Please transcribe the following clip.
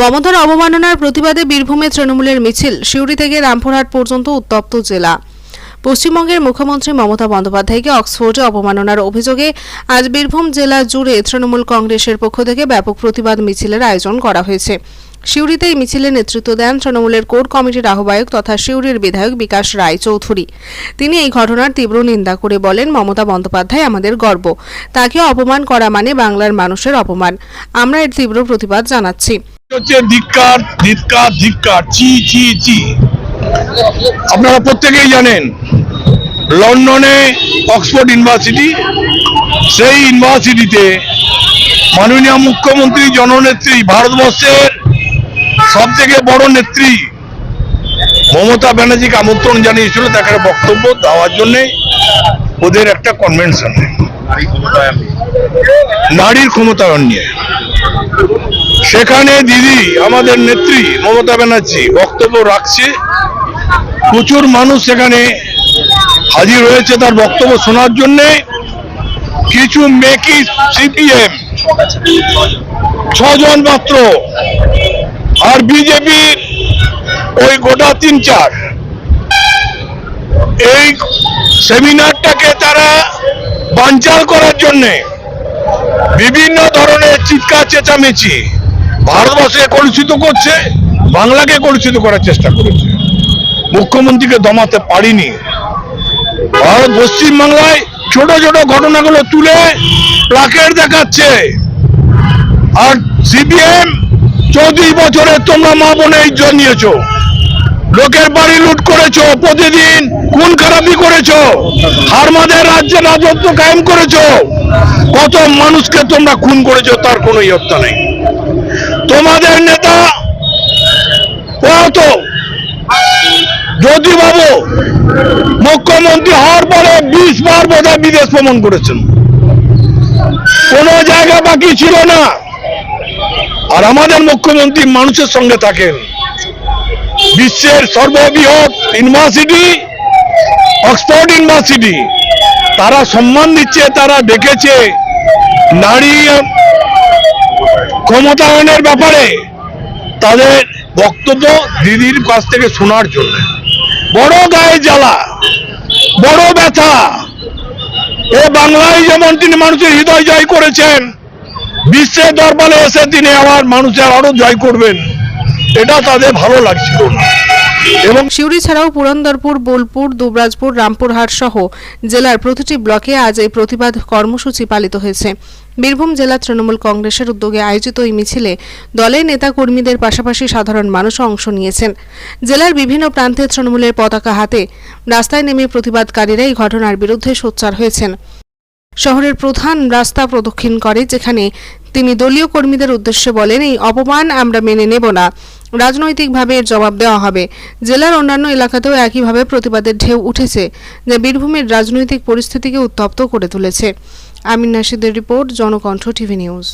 মমতার অবমাননার প্রতিবাদে বীরভূমে তৃণমূলের মিছিল। সিউড়ি থেকে রামপুরহাট পর্যন্ত উত্তপ্ত জেলা। পশ্চিমবঙ্গের মুখ্যমন্ত্রী মমতা বন্দ্যোপাধ্যায়কে অক্সফোর্ডে অবমাননার অভিযোগে আজ বীরভূম জেলা জুড়ে তৃণমূল কংগ্রেসের পক্ষ থেকে ব্যাপক প্রতিবাদ মিছিলের আয়োজন করা হয়েছে। সিউড়িতে এই মিছিলে নেতৃত্ব দেন তৃণমূলের কোর কমিটির আহ্বায়ক তথা সিউড়ির বিধায়ক বিকাশ রায় চৌধুরী। তিনি এই ঘটনার তীব্র নিন্দা করে বলেন, মমতা বন্দ্যোপাধ্যায় আমাদের গর্ব। তাকে অপমান করা মানে বাংলার মানুষের অপমান। আমরা এর তীব্র প্রতিবাদ জানাচ্ছি। হচ্ছে ধিক্কার ধিক্কার ধিক্কার চি চি চি। আপনারা প্রত্যেকেই জানেন লন্ডনে অক্সফোর্ড ইউনিভার্সিটি সেই ইউনিভার্সিটিতে মাননীয় মুখ্যমন্ত্রী জননেত্রী ভারতবর্ষের সব থেকে বড় নেত্রী মমতা ব্যানার্জিকে আমন্ত্রণ জানিয়েছিল তাকে বক্তব্য দেওয়ার জন্য ওদের একটা কনভেনশন। নারীর ক্ষমতায়ন নিয়ে। সেখানে দিদি, আমাদের নেত্রী মমতা ব্যানার্জি বক্তব্য রাখছে। প্রচুর মানুষ সেখানে হাজির হয়েছে তার বক্তব্য শোনার জন্য। কিছু মেকি সিপিএম, ছজন মাত্র। আর বিজেপির ওই গোটা তিন চার। এই সেমিনারটাকে তারা বানচাল করার জন্যে বিভিন্ন ধরনের চিৎকার চেঁচামেচি ভারতবর্ষকে কলুষিত করছে, বাংলাকে কলুষিত করার চেষ্টা করেছে। মুখ্যমন্ত্রীকে দমাতে পারিনি। ভারত পশ্চিম বাংলায় ছোট ছোট ঘটনাগুলো তুলে প্লাকেট দেখাচ্ছে। আর সিপিএম চৌত্রিশ বছরে তোমরা মা বোনে ইজ্জত নিয়েছো। লোকের বাড়ি লুট করেছ, প্রতিদিন খুন খারাপি করেছ হারমাদের রাজ্যে রাজত্ব কায়েম করেছ। কত মানুষকে তোমরা খুন করেছ, তার কোনো ইয়ত্তা নেই। তোমাদের নেতা তো যদি বাবু মুখ্যমন্ত্রী হওয়ার পরে বিশ বার বোধহয় বিদেশ ভ্রমণ করেছেন। কোন জায়গা বাকি ছিল না। আর আমাদের মুখ্যমন্ত্রী মানুষের সঙ্গে থাকেন। বিশ্বের সর্ববৃহৎ ইউনিভার্সিটি, অক্সফোর্ড ইউনিভার্সিটি, তারা সম্মান দিচ্ছে, তারা দেখেছে, নারী ক্ষমতায়নের ব্যাপারে তাদের বক্তব্য দিদির কাছ থেকে শোনার জন্য। বড় গায়ে জ্বালা, বড় ব্যথা, এ বাংলায় যেমন তিনি মানুষের হৃদয় জয় করেছেন, বিশ্বের দরবারে এসে তিনি আবার মানুষের আরও জয় করবেন, এটা তাদের ভালো লাগছিল না। এবং সিউড়ি ছাড়াও পুরন্দরপুর, বোলপুর, দুবরাজপুর, রামপুরহাট সহ জেলার প্রতিটি ব্লকে আজ এই প্রতিবাদ কর্মসূচি পালিত হয়েছে। বীরভূম জেলা তৃণমূল কংগ্রেসের উদ্যোগে আয়োজিত এই মিছিলে দলের নেতা কর্মীদের পাশাপাশি সাধারণ মানুষও অংশ নিয়েছেন। জেলার বিভিন্ন প্রান্তে তৃণমূলের পতাকা হাতে রাস্তায় নেমে প্রতিবাদকারীরা এই ঘটনার বিরুদ্ধে সোচ্চার হয়েছেন। শহরের প্রধান রাস্তা প্রদক্ষিণ করে, যেখানে তিনি দলীয় কর্মীদের উদ্দেশ্যে বলেন, এই অপমান আমরা মেনে নেব না। রাজনৈতিকভাবে এর জবাব দেওয়া হবে। জেলার অন্যান্য এলাকাতেও একইভাবে প্রতিবাদের ঢেউ উঠেছে যা বীরভূমের রাজনৈতিক পরিস্থিতিকে উত্তপ্ত করে তুলেছে। আমিন নাসিদের রিপোর্ট, জনকণ্ঠ, টিভি নিউজ।